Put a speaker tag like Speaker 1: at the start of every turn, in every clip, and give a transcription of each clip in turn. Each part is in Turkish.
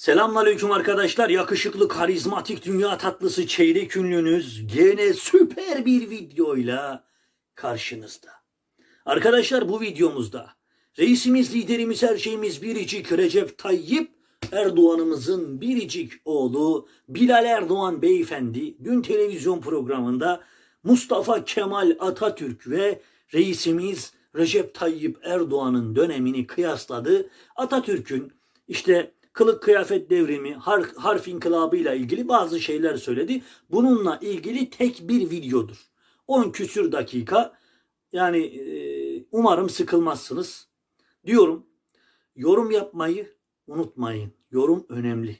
Speaker 1: Selamünaleyküm arkadaşlar. Yakışıklı, karizmatik dünya tatlısı çeyrek ünlünüz gene süper bir videoyla karşınızda. Arkadaşlar bu videomuzda reisimiz, liderimiz, her şeyimiz biricik Recep Tayyip Erdoğan'ımızın biricik oğlu Bilal Erdoğan beyefendi dün televizyon programında Mustafa Kemal Atatürk ve reisimiz Recep Tayyip Erdoğan'ın dönemini kıyasladı. Atatürk'ün işte kılık kıyafet devrimi, har, harf inkılabıyla ilgili bazı şeyler söyledi. Bununla ilgili tek bir videodur. 10 küsür dakika. Yani e, umarım sıkılmazsınız. Diyorum yorum yapmayı unutmayın. Yorum önemli.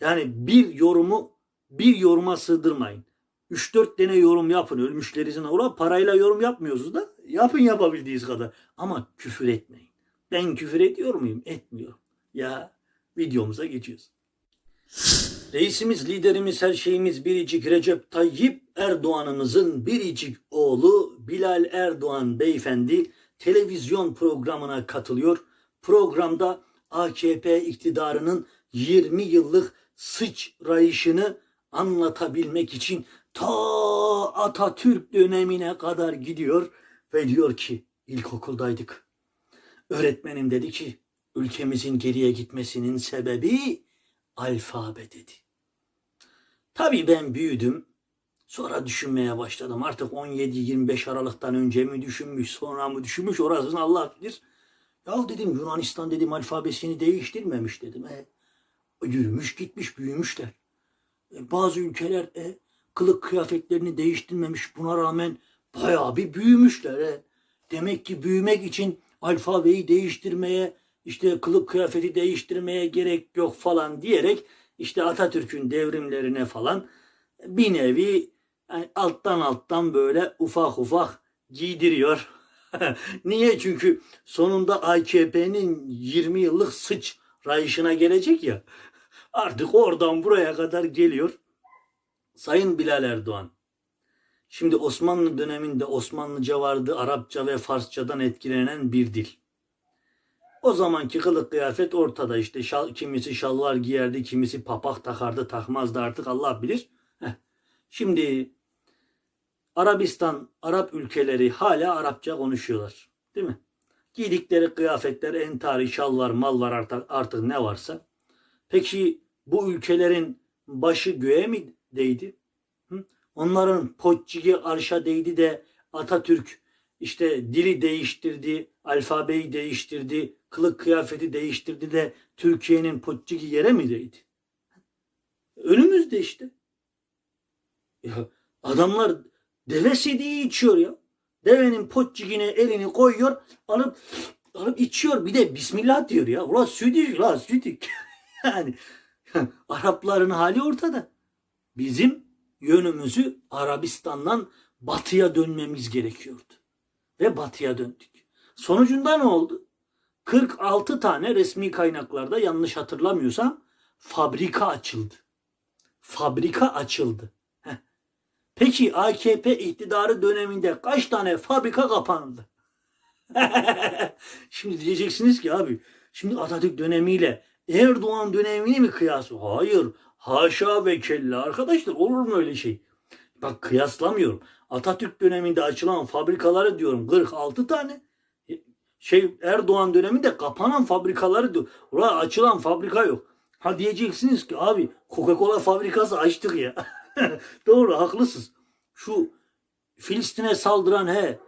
Speaker 1: Yani bir yorumu bir yoruma sığdırmayın. 3-4 tane yorum yapın ölmüşlerinizin uğra parayla yorum yapmıyorsunuz da yapın yapabildiğiniz kadar. Ama küfür etmeyin. Ben küfür ediyor muyum? Etmiyorum. Ya videomuza geçiyoruz. Reisimiz, liderimiz, her şeyimiz biricik Recep Tayyip Erdoğan'ımızın biricik oğlu Bilal Erdoğan beyefendi televizyon programına katılıyor. Programda AKP iktidarının 20 yıllık sıçrayışını anlatabilmek için ta Atatürk dönemine kadar gidiyor ve diyor ki ilkokuldaydık. Öğretmenim dedi ki ülkemizin geriye gitmesinin sebebi alfabe dedi. Tabii ben büyüdüm. Sonra düşünmeye başladım. Artık 17-25 Aralık'tan önce mi düşünmüş, sonra mı düşünmüş orasını Allah bilir. Ya dedim Yunanistan dedim alfabesini değiştirmemiş dedim. E, yürümüş gitmiş büyümüşler. E, bazı ülkeler e, kılık kıyafetlerini değiştirmemiş. Buna rağmen bayağı bir büyümüşler. E. Demek ki büyümek için alfabeyi değiştirmeye, işte kılık kıyafeti değiştirmeye gerek yok falan diyerek işte Atatürk'ün devrimlerine falan bir nevi yani alttan alttan böyle ufak ufak giydiriyor. Niye? Çünkü sonunda AKP'nin 20 yıllık sıç rayışına gelecek ya. Artık oradan buraya kadar geliyor. Sayın Bilal Erdoğan. Şimdi Osmanlı döneminde Osmanlıca vardı, Arapça ve Farsçadan etkilenen bir dil. O zamanki kılık kıyafet ortada işte şal, kimisi şalvar giyerdi, kimisi papak takardı, takmazdı artık Allah bilir. Heh. Şimdi Arabistan, Arap ülkeleri hala Arapça konuşuyorlar. Değil mi? Giydikleri kıyafetler, entari, şalvar, mallar artık, artık ne varsa. Peki bu ülkelerin başı göğe mi değdi? Hı? Onların poççigi arşa değdi de Atatürk işte dili değiştirdi, alfabeyi değiştirdi, kılık kıyafeti değiştirdi de Türkiye'nin poççigi yere mi değdi? Önümüzde işte. Ya adamlar deve sidiği içiyor ya. Devenin poççigine elini koyuyor, alıp alıp içiyor. Bir de Bismillah diyor ya. Ulan südük la südük. yani Arapların hali ortada. Bizim yönümüzü Arabistan'dan batıya dönmemiz gerekiyordu. Ve batıya döndük. Sonucunda ne oldu? 46 tane resmi kaynaklarda yanlış hatırlamıyorsam fabrika açıldı. Fabrika açıldı. Peki AKP iktidarı döneminde kaç tane fabrika kapandı? şimdi diyeceksiniz ki abi şimdi Atatürk dönemiyle Erdoğan dönemini mi kıyası? Hayır. Haşa ve kella arkadaşlar olur mu öyle şey? Bak kıyaslamıyorum. Atatürk döneminde açılan fabrikaları diyorum 46 tane. Şey Erdoğan döneminde kapanan fabrikaları diyor. Ula açılan fabrika yok. Ha diyeceksiniz ki abi Coca-Cola fabrikası açtık ya. Doğru haklısınız. Şu Filistin'e saldıran he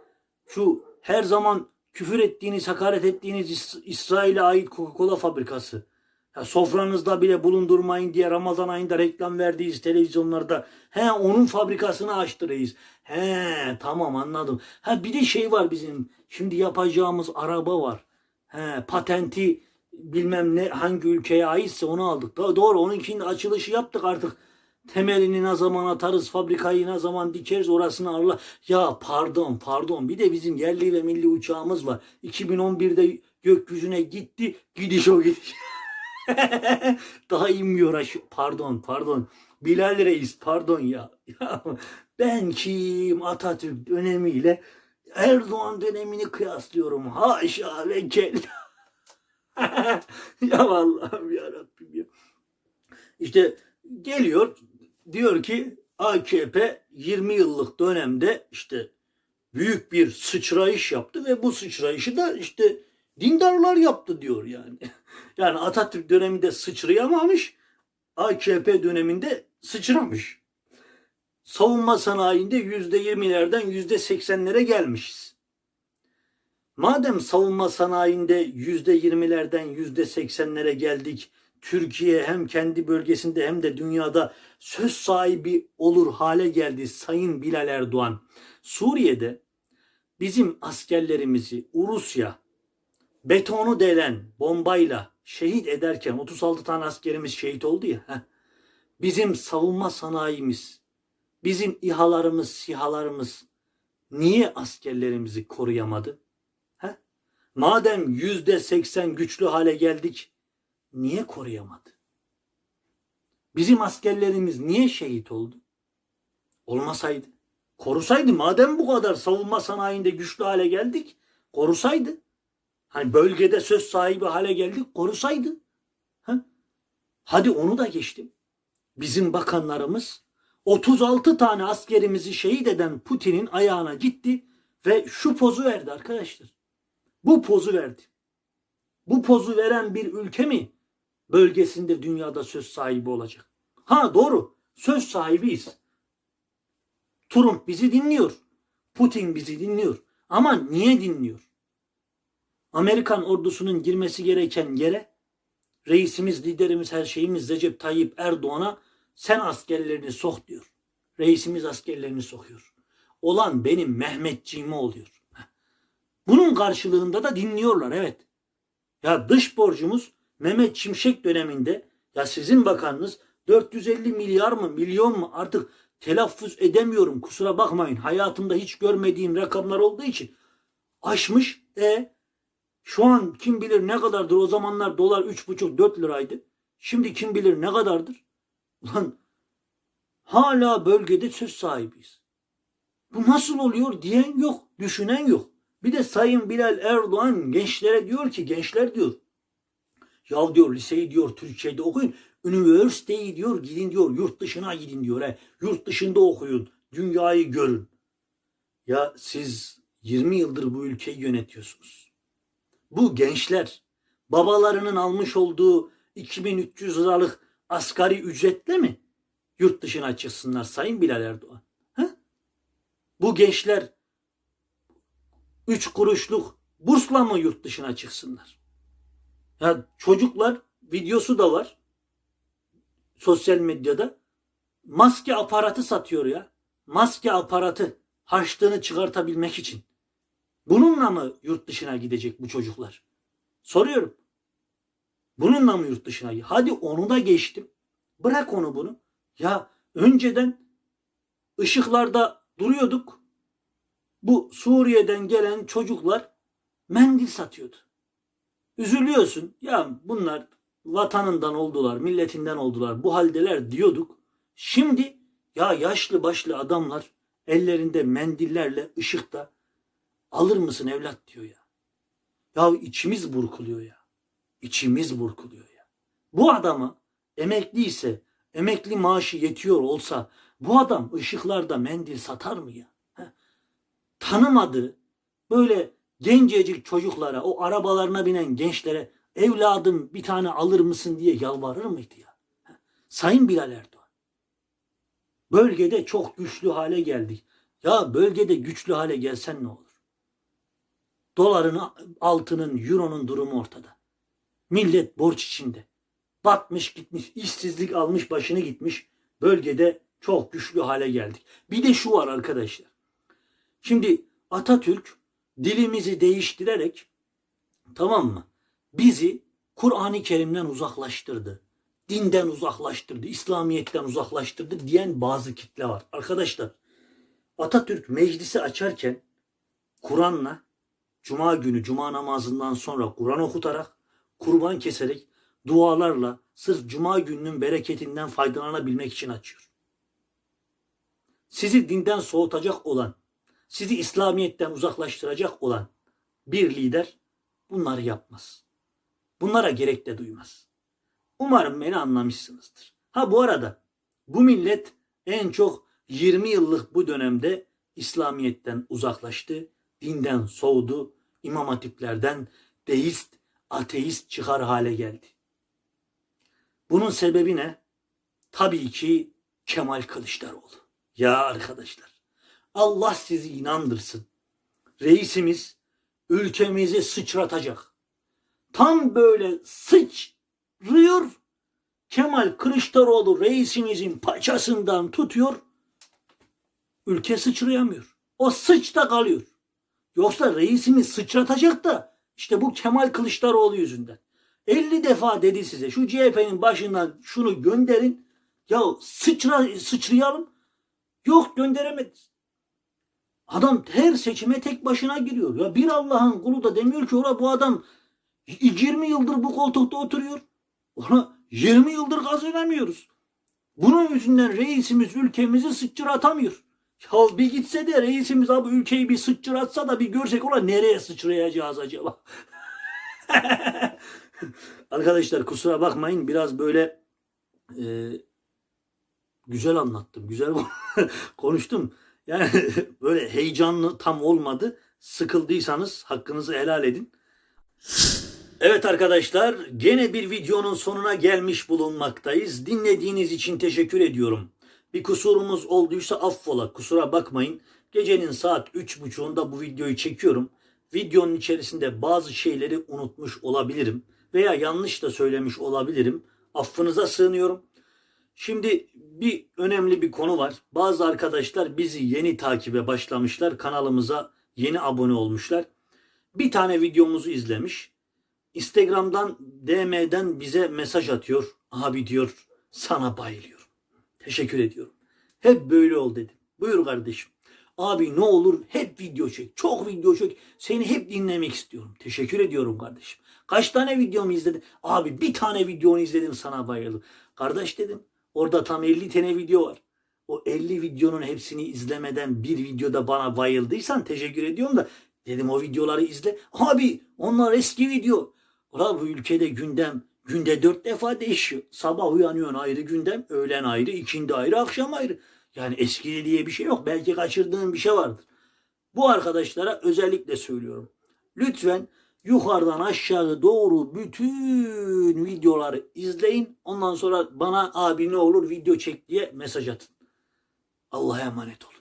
Speaker 1: şu her zaman küfür ettiğiniz, hakaret ettiğiniz İs- İsrail'e ait Coca-Cola fabrikası. Ya sofranızda bile bulundurmayın diye Ramazan ayında reklam verdiğiniz televizyonlarda he onun fabrikasını açtı reis. He tamam anladım. Ha bir de şey var bizim şimdi yapacağımız araba var. He patenti bilmem ne hangi ülkeye aitse onu aldık. Da, doğru onunkinin açılışı yaptık artık. Temelini ne zaman atarız, fabrikayı ne zaman dikeriz orasını Allah. Ya pardon pardon bir de bizim yerli ve milli uçağımız var. 2011'de gökyüzüne gitti gidiş o gidiş. Daha inmiyor aşı. Pardon pardon. Bilal Reis pardon ya. Ben kim Atatürk dönemiyle Erdoğan dönemini kıyaslıyorum. Haşa ve kella. ya Allah'ım ya Rabbim ya. İşte geliyor diyor ki AKP 20 yıllık dönemde işte büyük bir sıçrayış yaptı ve bu sıçrayışı da işte dindarlar yaptı diyor yani. Yani Atatürk döneminde sıçrayamamış, AKP döneminde sıçramış. Savunma sanayinde yüzde yirmilerden yüzde seksenlere gelmişiz. Madem savunma sanayinde yüzde yirmilerden yüzde seksenlere geldik, Türkiye hem kendi bölgesinde hem de dünyada söz sahibi olur hale geldi Sayın Bilal Erdoğan. Suriye'de bizim askerlerimizi Rusya betonu delen bombayla şehit ederken 36 tane askerimiz şehit oldu ya. heh. Bizim savunma sanayimiz, bizim İHA'larımız, SİHA'larımız niye askerlerimizi koruyamadı? Heh? Madem yüzde seksen güçlü hale geldik, niye koruyamadı? Bizim askerlerimiz niye şehit oldu? Olmasaydı, korusaydı madem bu kadar savunma sanayinde güçlü hale geldik, korusaydı. Hani bölgede söz sahibi hale geldik, korusaydı. Ha? Hadi onu da geçtim. Bizim bakanlarımız 36 tane askerimizi şehit eden Putin'in ayağına gitti ve şu pozu verdi arkadaşlar. Bu pozu verdi. Bu pozu veren bir ülke mi bölgesinde dünyada söz sahibi olacak? Ha doğru. Söz sahibiyiz. Trump bizi dinliyor. Putin bizi dinliyor. Ama niye dinliyor? Amerikan ordusunun girmesi gereken yere reisimiz, liderimiz, her şeyimiz Recep Tayyip Erdoğan'a sen askerlerini sok diyor. Reisimiz askerlerini sokuyor. Olan benim Mehmetçiğime oluyor. Bunun karşılığında da dinliyorlar evet. Ya dış borcumuz Mehmet Şimşek döneminde ya sizin bakanınız 450 milyar mı milyon mu artık telaffuz edemiyorum kusura bakmayın. Hayatımda hiç görmediğim rakamlar olduğu için aşmış. E şu an kim bilir ne kadardır o zamanlar dolar 3,5-4 liraydı. Şimdi kim bilir ne kadardır? Ulan hala bölgede söz sahibiyiz. Bu nasıl oluyor diyen yok, düşünen yok. Bir de Sayın Bilal Erdoğan gençlere diyor ki gençler diyor. Ya diyor liseyi diyor Türkiye'de okuyun. Üniversiteyi diyor gidin diyor yurt dışına gidin diyor. He. Yurt dışında okuyun. Dünyayı görün. Ya siz 20 yıldır bu ülkeyi yönetiyorsunuz. Bu gençler babalarının almış olduğu 2300 liralık asgari ücretle mi yurt dışına çıksınlar Sayın Bilal Erdoğan? Ha? Bu gençler 3 kuruşluk bursla mı yurt dışına çıksınlar? Ya çocuklar videosu da var sosyal medyada. Maske aparatı satıyor ya. Maske aparatı harçlığını çıkartabilmek için. Bununla mı yurt dışına gidecek bu çocuklar? Soruyorum. Bununla mı yurt dışına? Hadi onu da geçtim. Bırak onu bunu. Ya önceden ışıklarda duruyorduk. Bu Suriye'den gelen çocuklar mendil satıyordu. Üzülüyorsun. Ya bunlar vatanından oldular, milletinden oldular. Bu haldeler diyorduk. Şimdi ya yaşlı başlı adamlar ellerinde mendillerle ışıkta alır mısın evlat diyor ya. Ya içimiz burkuluyor ya. İçimiz burkuluyor ya. Bu adama emekliyse, emekli maaşı yetiyor olsa bu adam ışıklarda mendil satar mı ya? He? Tanımadığı böyle gencecik çocuklara, o arabalarına binen gençlere evladım bir tane alır mısın diye yalvarır mıydı ya? Sayın Bilal Erdoğan. Bölgede çok güçlü hale geldik. Ya bölgede güçlü hale gelsen ne olur? Doların, altının, euronun durumu ortada. Millet borç içinde. Batmış gitmiş, işsizlik almış başını gitmiş. Bölgede çok güçlü hale geldik. Bir de şu var arkadaşlar. Şimdi Atatürk dilimizi değiştirerek tamam mı? Bizi Kur'an-ı Kerim'den uzaklaştırdı. Dinden uzaklaştırdı, İslamiyet'ten uzaklaştırdı diyen bazı kitle var. Arkadaşlar Atatürk meclisi açarken Kur'an'la Cuma günü Cuma namazından sonra Kur'an okutarak, kurban keserek, dualarla sırf Cuma gününün bereketinden faydalanabilmek için açıyor. Sizi dinden soğutacak olan, sizi İslamiyet'ten uzaklaştıracak olan bir lider bunları yapmaz. Bunlara gerek de duymaz. Umarım beni anlamışsınızdır. Ha bu arada bu millet en çok 20 yıllık bu dönemde İslamiyet'ten uzaklaştı, dinden soğudu, imam hatiplerden deist, ateist çıkar hale geldi. Bunun sebebi ne? Tabii ki Kemal Kılıçdaroğlu. Ya arkadaşlar Allah sizi inandırsın. Reisimiz ülkemizi sıçratacak. Tam böyle sıçrıyor. Kemal Kılıçdaroğlu reisimizin paçasından tutuyor. Ülke sıçrayamıyor. O sıçta kalıyor. Yoksa reisimiz sıçratacak da işte bu Kemal Kılıçdaroğlu yüzünden. 50 defa dedi size şu CHP'nin başından şunu gönderin. Ya sıçra, sıçrayalım. Yok gönderemediniz. Adam her seçime tek başına giriyor. Ya bir Allah'ın kulu da demiyor ki ona bu adam 20 yıldır bu koltukta oturuyor. Ona 20 yıldır gaz veremiyoruz. Bunun yüzünden reisimiz ülkemizi sıçratamıyor. Ya bir gitse de reisimiz abi ülkeyi bir sıçratsa da bir görsek ola nereye sıçrayacağız acaba? Arkadaşlar kusura bakmayın biraz böyle e, güzel anlattım. Güzel konuştum. Yani böyle heyecanlı tam olmadı. Sıkıldıysanız hakkınızı helal edin. Evet arkadaşlar gene bir videonun sonuna gelmiş bulunmaktayız. Dinlediğiniz için teşekkür ediyorum. Bir kusurumuz olduysa affola kusura bakmayın. Gecenin saat 3.30'unda bu videoyu çekiyorum. Videonun içerisinde bazı şeyleri unutmuş olabilirim. Veya yanlış da söylemiş olabilirim. Affınıza sığınıyorum. Şimdi bir önemli bir konu var. Bazı arkadaşlar bizi yeni takibe başlamışlar. Kanalımıza yeni abone olmuşlar. Bir tane videomuzu izlemiş. Instagram'dan DM'den bize mesaj atıyor. Abi diyor sana bayılıyorum. Teşekkür ediyorum. Hep böyle ol dedim. Buyur kardeşim. Abi ne olur hep video çek. Çok video çek. Seni hep dinlemek istiyorum. Teşekkür ediyorum kardeşim. Kaç tane videomu izledin? Abi bir tane videonu izledim sana bayıldım. Kardeş dedim. Orada tam 50 tane video var. O 50 videonun hepsini izlemeden bir videoda bana bayıldıysan teşekkür ediyorum da dedim o videoları izle. Abi onlar eski video. Ulan bu ülkede gündem günde dört defa değişiyor. Sabah uyanıyorsun ayrı gündem, öğlen ayrı, ikindi ayrı, akşam ayrı. Yani eski diye bir şey yok. Belki kaçırdığın bir şey vardır. Bu arkadaşlara özellikle söylüyorum. Lütfen yukarıdan aşağı doğru bütün videoları izleyin. Ondan sonra bana abi ne olur video çek diye mesaj atın. Allah'a emanet olun.